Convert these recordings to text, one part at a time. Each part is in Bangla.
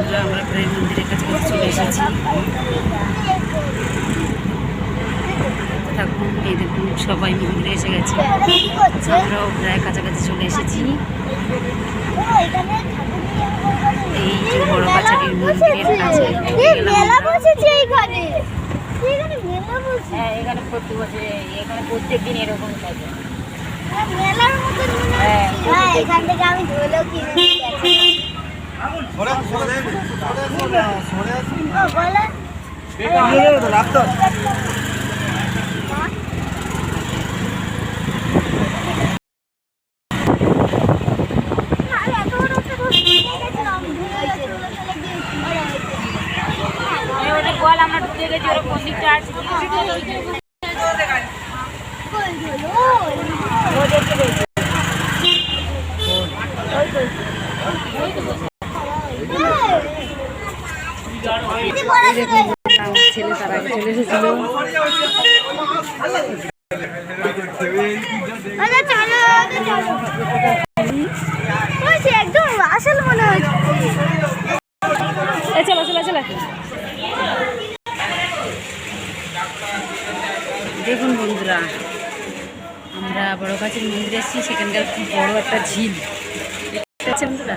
বন্ধুরা আমরা প্রায় মন্দিরের কাছে চলে এসেছি। থাকুন এই দেখুন সবাই মন্দিরে এসে গেছে। আমরাও প্রায় কাছাকাছি চলে এসেছি। এই যে বড় কাছারির মন্দিরের কাছে এখানে হ্যাঁ এখানে প্রতি বছর এখানে প্রত্যেক দিন এরকম থাকে। হ্যাঁ, হ্যাঁ, হ্যাঁ এখান থেকে আমি ধুলো কিনে আমরা ঢুকে গেছি ওরা দিকটা আছে তার এসেছিল একদম আসল মনে দেখুন বন্ধুরা, আমরা বড় গাছের মন্দিরে এসেছি সেখানকার খুব বড় একটা ঝিল। বন্ধুরা?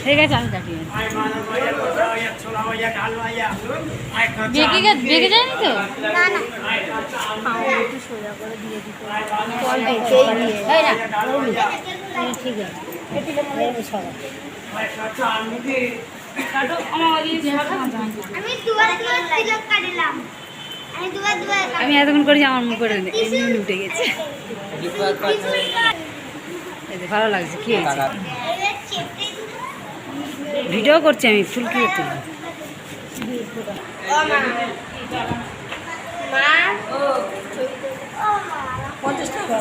ঠিক আছে আমি কাটিয়ে যায়নি তো? না না। আমি এতক্ষণ করেছি আমার মুখ করে উঠে গেছে। ভালো লাগছে কি হয়েছে ভিডিও করছি আমি ফুলকি তুলি। পঞ্চাশ টাকা